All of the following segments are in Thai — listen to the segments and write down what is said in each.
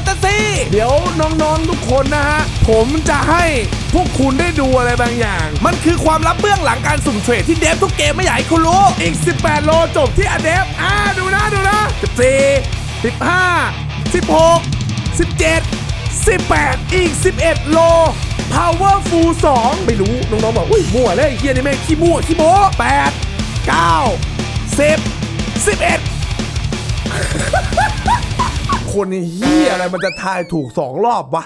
นตาซี เดี๋ยวน้องๆทุกคนนะฮะ ผมจะให้พวกคุณได้ดูอะไรบางอย่าง มันคือความลับเบื้องหลังการสุ่มเทรดที่เดฟทุกเกมไม่อยากให้คุณรู้ อีก 18 โลจบที่อเดฟอ่าดูนะดูนะ14 15 16 17 18 อีก 11 โล Powerful 2 ไม่รู้ น้องๆบอกอุ้ยมั่วเลยไอ้เฮียนี่แม่งขี้มั่วขี้โม้8 9 10 11 คนเฮียอะไรมันจะทายถูกสองรอบวะ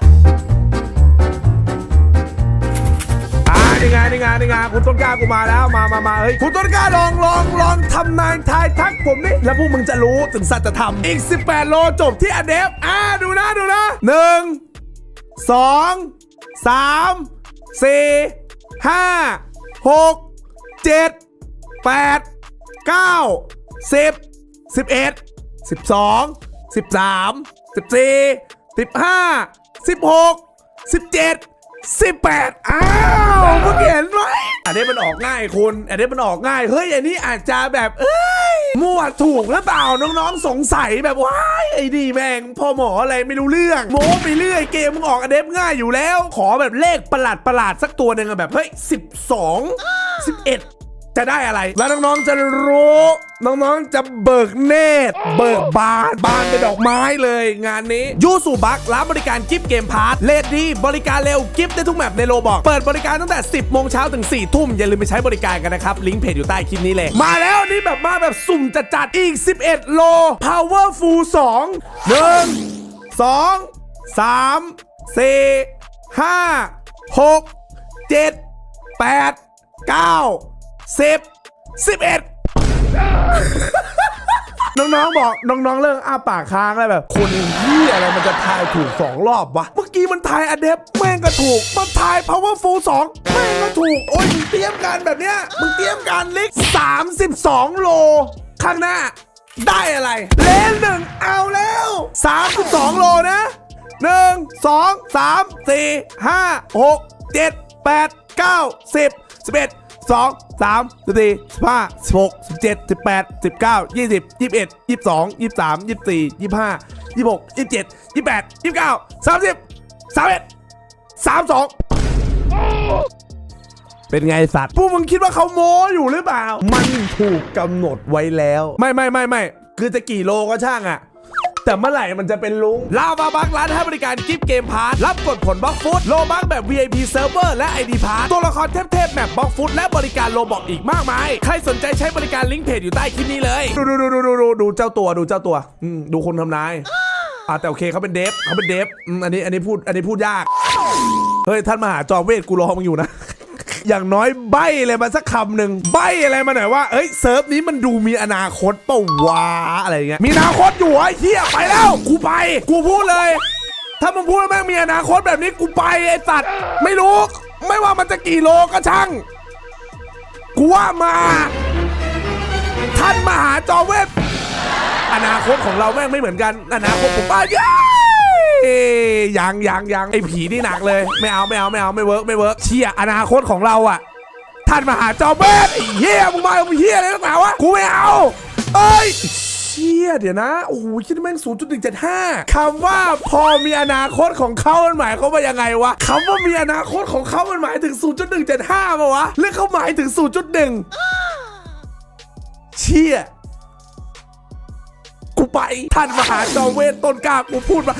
อ่านี่ไงนี่ไงนี่ไงคุณต้นกล้ากูมาแล้วมามามาเฮ้ยคุณต้นกล้าลองลองลองทำนายทายทักผมนี่แล้วพวกมึงจะรู้ถึงสัจธรรมอีก 18 โลจบที่อเดฟอ่าดูนะดูนะหนึ่งสองสามสี่ห้าหกเจ็ดแปดเก้าสิบสิบเอ็ดสิบสอง สิบสามสิบสี่สิบห้าสิบหกสิบเจ็ดสิบแปดอ้าวเพิ่งเห็นไหมอันนี้มันออกง่ายคุณ อันนี้มันออกง่าย เฮ้ย อันนี้อาจจะแบบ เอ้ยมั่วถูกหรือเปล่า น้องๆ สงสัยแบบว้ายไอ้ดีแม่งพ่อหมออะไรไม่รู้เรื่อง โม้ไปเรื่อยเกมมึงออกอันเดฟง่ายอยู่แล้ว ขอแบบเลขประหลาดประหลาดๆสักตัวหนึ่งอะแบบ เฮ้ยสิบสองสิบเอ็ด จะได้อะไร แล้วน้องๆจะรู้ น้องๆจะเบิกเนตร เบิกบานบานเป็นดอกไม้เลยงานนี้ยูสูบักร้านบริการกิฟต์เกมพาร์ทเลดดีบริการเร็วกิฟต์ได้ทุกแมปในโลบอกเปิดบริการตั้งแต่ 10 โมงเช้าถึง 4 ทุ่ม อย่าลืมไปใช้บริการกันนะครับ ลิงก์เพจอยู่ใต้คลิปนี้เลย มาแล้วนี่แบบมาแบบสุ่มจัดจัดๆอีก 11 โล Powerful 2 1 2 3 4 5 6 7 8 9 10 11น้องๆบอกน้องๆเรื่องอ้าปากค้างอะไรแบบ คนที่อะไรมันจะทายถูกสองรอบวะ เมื่อกี้มันทายอเดฟแม่งก็ถูกมาทาย powerful 2แม่งก็ถูก โอ้ยมึงเตรียมการแบบเนี้ยมึงเตรียมการลิก32โล ข้างหน้า ได้อะไร เลนหนึ่งเอาแล้ว32โลนะ1 2 3 4 5 6 7 8 9 10 11สองสามสิบสี่ สิบห้าสิบหกสิบเจ็ดสิบแปดสิบเก้ายี่สิบยี่สิบเอ็ดยี่สิบสองยี่สิบสามยี่สิบสี่ยี่สิบห้ายี่สิบหกยี่สิบเจ็ดยี่สิบแปดยี่สิบเก้าสามสิบสามเอ็ดสามสองเป็นไงสัตว์พวกมึงคิดว่าเขาโม้อยู่หรือเปล่า มันถูกกำหนดไว้แล้ว ไม่ไม่ไม่ไม่คือจะกี่โลก็ช่างอะ แต่เมื่อไหร่มันจะเป็นลุงลาวาบักร้านให้บริการกิฟต์เกมพาร์ทรับกดผลบล็อกฟุตโลบักแบบ VIP เซิร์ฟเวอร์และ ID พาร์ทตัวละครเทพๆแบบบล็อกฟุตและบริการโลบอกอีกมากมาย ใครสนใจใช้บริการลิงก์เพจอยู่ใต้คลิปนี้เลยดูดูดูดูดูดูดูเจ้าตัวดูเจ้าตัวอืมดูคนทำนายอ่าแต่โอเคเขาเป็นเดฟเขาเป็นเดฟอืมอันนี้อันนี้พูดอันนี้พูดยากเฮ้ยท่านมหาจอมเวทกูรอมึงอยู่นะ อย่างน้อยใบอะไรมาสักคำหนึ่งใบอะไรมาหน่อยว่าเอ้ยเซิร์ฟนี้มันดูมีอนาคตเปะวะอะไรเงี้ยมีอนาคตอยู่ไอ้เหี้ยไปแล้วกูไป กูพูดเลย ถ้ามึงพูดว่าแม่งมีอนาคตแบบนี้กูไปไอ้สัตว์ไม่รู้ ไม่ว่ามันจะกี่โลก็ช่างกูว่ามา ท่านมหาจอมเวทอนาคตของเราแม่งไม่เหมือนกัน อนาคตผมป้าเย้ ยังยังยังไอ้ผีนี่หนักเลย ไม่เอาไม่เอาไม่เอาไม่เวิร์กไม่เวิร์กเชี่ยอนาคตของเราอะท่านมหาจอมเวทไอ้เหี้ยมึงมามึงเหี้ยอะไรนักหนาวะกูไม่เอาเอ้ยเชี่ยเดี๋ยวนะ โอ้โหคิดแม่ง0.175 คำว่าพอมีอนาคตของเขามันหมายควาว่ายังไงวะคำว่ามีอนาคตของเขามันหมายถึง 0.175ป่าวะหรือเขาหมายถึง 0.1 เชี่ย ไป ท่านมหาจอมเวทต้นกล้ากูพูดมา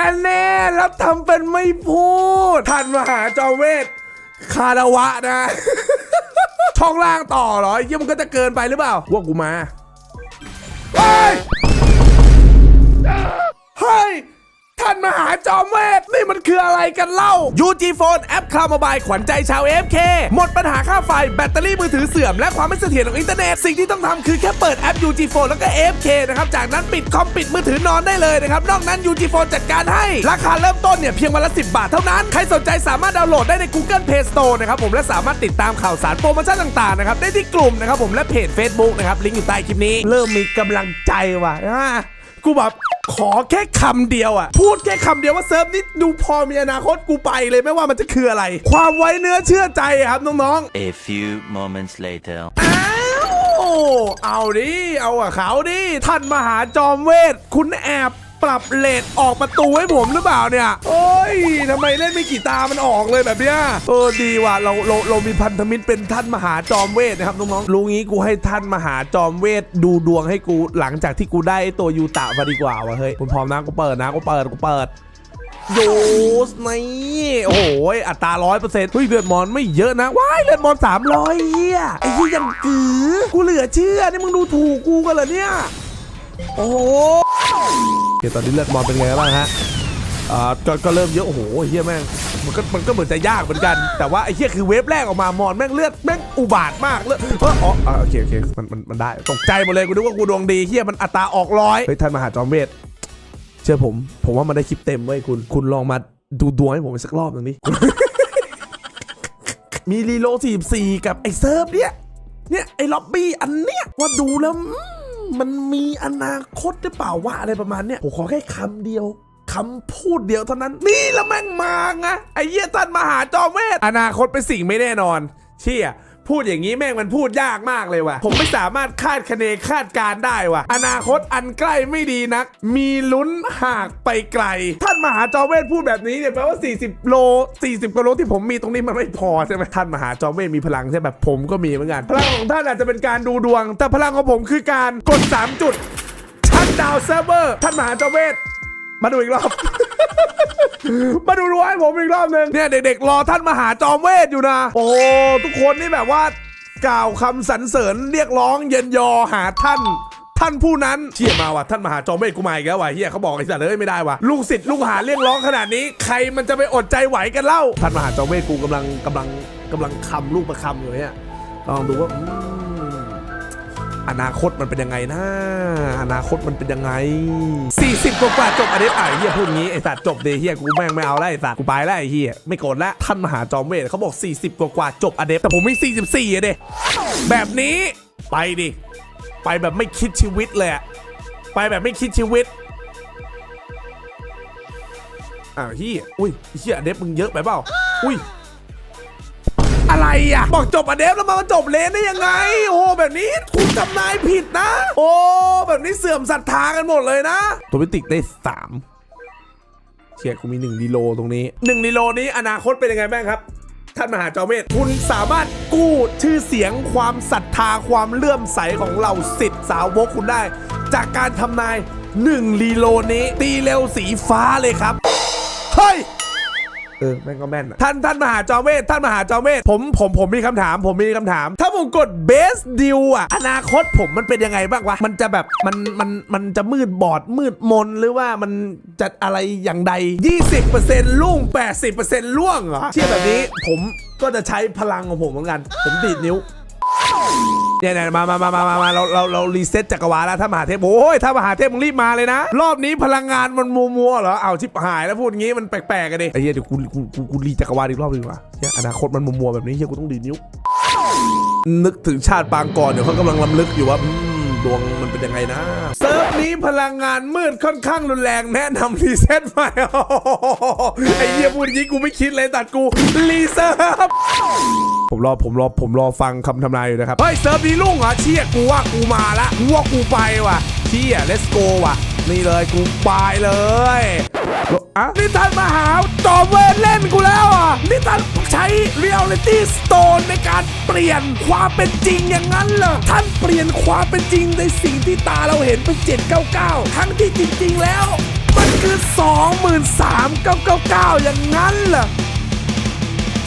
อันแน่แล้วทำเป็นไม่พูด ท่านมหาจอมเวทคารวะนะ ช่องล่างต่อเหรอยี่ยมนก็จะเกินไปหรือเปล่า ว่ากูมา เฮ้ย เฮ้ย นมหาจอมเวทนี่มันคืออะไรกันเล่า UG Phone แอปคลาวมบายขวัญใจชาว AFK หมดปัญหาค่าไฟแบตเตอรี่มือถือเสื่อมและความไม่เสถียรของอินเทอร์เน็ต สิ่งที่ต้องทำคือแค่เปิดแอป UG Phone แล้วก็ AFK นะครับจากนั้นปิดคอมปิดมือถือนอนได้เลยนะครับ นอกนั้น UG Phone จัดการให้ ราคาเริ่มต้นเนี่ยเพียงวันละ 10 บาทเท่านั้น ใครสนใจสามารถดาวน์โหลดได้ใน Google Play Store นะครับผมและสามารถติดตามข่าวสารโปรโมชั่นต่างๆนะครับได้ที่กลุ่มนะครับผมและเพจ Facebook นะครับลิงก์อยู่ใต้คลิปนี้ เริ่มมีกำลังใจว่ะอะ กูแบบขอแค่คำเดียวอะ พูดแค่คำเดียวว่าเซิร์ฟนี้ดูพอมีอนาคตกูไปเลยไม่ว่ามันจะคืออะไร ความไว้เนื้อเชื่อใจอะครับน้อง A few moments later. ๆอ้าเอาดิ เอาอะเขาดิ ท่านมหาจอมเวท คุณแอบ ปรับเลทออกประตูให้ผมหรือเปล่าเนี่ยโอ้ยทำไมเล่นไม่กี่ตามันออกเลยแบบเนี้ยเออดีว่ะเราเราเรามีพันธมิตรเป็นท่านมหาจอมเวทนะครับน้องๆรู้งี้กูให้ท่านมหาจอมเวทดูดวงให้กูหลังจากที่กูได้ตัวยูตะมาดีกว่าวะเฮ้ยคุณพร้อมนะกูเปิดนะกูเปิดกูเปิดดูสนี่โอ้โหอัตราร้อยเปอร์เซ็นต์เฮ้ยเลือดมอนไม่เยอะนะว้ายเลือดมอนสามร้อยเฮียไอ้เฮียยังกือกูเหลือเชื่อนี่มึงดูถูกกูกันเหรอเนี่ย โอ้โหเดี๋ยวตอนนี้เลือดมอนเป็นไงบ้างฮะอ่าก็ก็เริ่มเยอะโอ้โหเฮียแม่งมันก็มันก็เหมือนจะยากเหมือนกัน แต่ว่าไอ้เฮียคือเวฟแรกออกมามอนแม่งเลือดแม่งอุบาทมากเลยเอออ๋ออ่าโอเคโอเคมันมันมันได้ตกใจหมดเลยกูนึกว่ากูดวงดีเฮียมันอัตราออกร้อยเฮ้ยท่านมหาจอมเวทเชื่อผม ผมว่ามันได้คลิปเต็มเว้ยคุณคุณลองมาดูดวงให้ผมอีกสักรอบหนึ่งดิมีรีโล44กับไอ้เซิร์ฟเนี่ยเนี่ยไอ้ล็อบบี้อันเนี้ยว่าดูแล้ว มันมีอนาคตหรือเปล่าวะอะไรประมาณเนี้ยผมขอแค่คำเดียวคำพูดเดียวเท่านั้น นี่ละแม่งมาไงไอ้เยี่ยตันมหาจอมเวทอนาคตเป็นสิ่งไม่แน่นอน เชี่ย พูดอย่างนี้แม่งมันพูดยากมากเลยว่ะ ผมไม่สามารถคาดคะเนคาดการได้ว่ะ อนาคตอันใกล้ไม่ดีนัก มีลุ้นหากไปไกล ท่านมหาจอมเวทพูดแบบนี้เนี่ยแปลว่า 40 โล 40กว่าโลที่ผมมีตรงนี้มันไม่พอใช่ไหมท่านมหาจอมเวทมีพลังใช่ไหมผมก็มีเหมือนกัน พลังของท่านอาจจะเป็นการดูดวง แต่พลังของผมคือการกด 3 จุด ชัดดาวเซิร์ฟเวอร์ ท่านมหาจอมเวทมาดูอีกรอบ มาดูดูให้ผมอีกรอบหนึ่งเนี่ยเด็กๆ รอท่านมหาจอมเวทอยู่นะ โอ้ทุกคนนี่แบบว่ากล่าวคำสรรเสริญเรียกร้องเย็นยอหาท่าน ท่านผู้นั้นเชี่ยมาว่ะท่านมหาจอมเวทกูมาอีกแล้วว่ะเฮียเขาบอกไอ้สัตว์เลยไม่ได้ว่ะลูกศิษย์ลูกหาเรียกร้องขนาดนี้ ใครมันจะไปอดใจไหวกันเล่าท่านมหาจอมเวทกูกำลังกำลังกำลังคำลูกประคำอยู่เนี่ยลองดูว่า อนาคตมันเป็นยังไงนะอนาคตมันเป็นยังไง 40 กว่ากว่าจบอันนี้อะไอ้เฮียพูดงี้ไอ้สัตว์จบเดเฮียกูแม่งไม่เอาแล้วไอ้สัตว์กูไปแล้วไอ้เฮียไม่โกรธแล้วท่านมหาจอมเวทเขาบอก 40 กว่ากว่าจบอเดฟแต่ผมมี44อะเดแบบนี้ไปดิ ไปแบบไม่คิดชีวิตเลยอะไปแบบไม่คิดชีวิตอ้าวเฮียอุ้ยเฮียอเดฟมึงเยอะไปเปล่าอุ้ย อะไรอะ บอกจบอะเดฟแล้วมาจบเลนได้ยังไง โอ้แบบนี้คุณทำนายผิดนะ โอ้แบบนี้เสื่อมศรัทธากันหมดเลยนะ ตัวพิติกได้สามเชียร์กูมี1ดีโลตรงนี้1ดีโลนี้อนาคตเป็นยังไงบ้างครับท่านมหาจอมเวทคุณสามารถกู้ชื่อเสียงความศรัทธาความเลื่อมใสของเราสิทธิ์สาวกคุณได้ จากการทำนาย1ลีโลนี้ตีเร็วสีฟ้าเลยครับ เฮ้ย เออแม่งก็แม่นอะท่านท่านมหาจอมเวทท่านมหาจอมเวทผมผมผมมีคำถาม ผมมีคำถาม ถ้าผมกดเบสดิวอะอนาคตผมมันเป็นยังไงบ้างวะ มันจะแบบมันมันมันจะมืดบอดมืดมนหรือว่ามันจะอะไรอย่างใด 20%ลุ่ง 80%ล่วงเหรอเชื่อแบบนี้ผมก็จะใช้พลังของผมเหมือนกัน ผมดีดนิ้ว เนี่ยเนี่ยมามามามามามาเราเราเรารีเซ็ตจักรวาลแล้วถ้ามหาเทพโอ้ยถ้ามหาเทพมึงรีบมาเลยนะ รอบนี้พลังงานมันมัวมัวเหรอเอาชิบหายแล้วพูดงี้มันแปลกๆกันดิไอ้เหี้ยเดี๋ยวกูกูกูกูรีจักรวาลอีกรอบดีกว่าเหี้ยอนาคตมันมัวมัวแบบนี้เฮียกูต้องดีนิ้ว นึกถึงชาติปางก่อนเดี๋ยวเขากำลังลำลึกอยู่ว่าอืมดวงมันเป็นยังไงนะเซิร์ฟนี้พลังงานมืดค่อนข้างรุนแรงแนะนำรีเซ็ตใหม่ไอ้เหี้ยพูดอย่างนี้กูไม่คิดเลยตัดกูรีเซิร์ฟ ผมรอผมรอผมรอฟังคำทำนายอยู่นะครับ เฮ้ยเซิร์ฟนี้ลุ่งเหรอเชี่ยกูว่ากูมาละกูว่ากูไปว่ะเชี่ย let's go ว่ะ นี่เลยกูไปเลยอะนี่ท่านมาหาจอมเวทเล่นกูแล้วอะนี่ท่านใช้ reality stone ในการเปลี่ยนความเป็นจริงอย่างนั้นเหรอท่านเปลี่ยนความเป็นจริงในสิ่งที่ตาเราเห็นเป็น 799 ทั้งที่จริง ๆ แล้ว มันคือ 23,999 อย่างนั้นเหรอ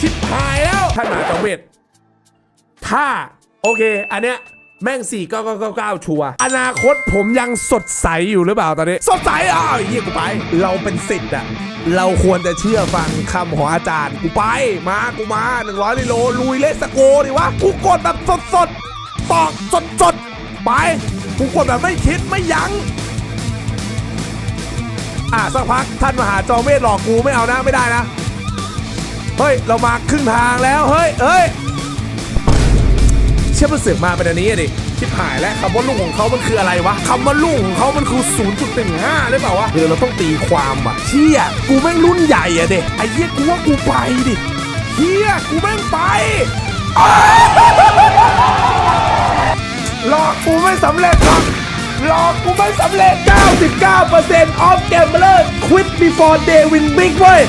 ชิบหายแล้วท่านมหาจอมเวทถ้า โอเค อันเนี้ยแม่ง4 9 9 9 9ชัว อนาคตผมยังสดใสอยู่หรือเปล่าตอนนี้ สดใสอ้าวเฮียกูไป เราเป็นสิทธิ์อะเราควรจะเชื่อฟังคำของอาจารย์ กูไป มา กูมา 100ลิโล ลุยเลสโกดิวะ กูกดแบบสดสดตอกสดสดไป กูกดแบบไม่คิดไม่ยั้ง อะสักพักท่านมหาจอมเวทหลอกกูไม่เอานะไม่ได้นะ เฮ้ย เรามาครึ่งทางแล้ว เฮ้ยเอ้ย เชื่อมันเสือกมาเป็นอันนี้อะดิชิบหายแล้วคำว่าลูกของเขามันคืออะไรวะคำว่าลูกของเขามันคือ 0.15หรือเปล่าวะเออเราต้องตีความว่ะเชี่ยกูแม่งรุ่นใหญ่อะเด็ไอ้เหี้ยกูว่ากูไปดิเฮียกูแม่งไปอ้าวเราอกกูไม่สำเร็จหรอกหลอกกูไม่สำเร็จ 99% of gambler quit before they win big เว้ย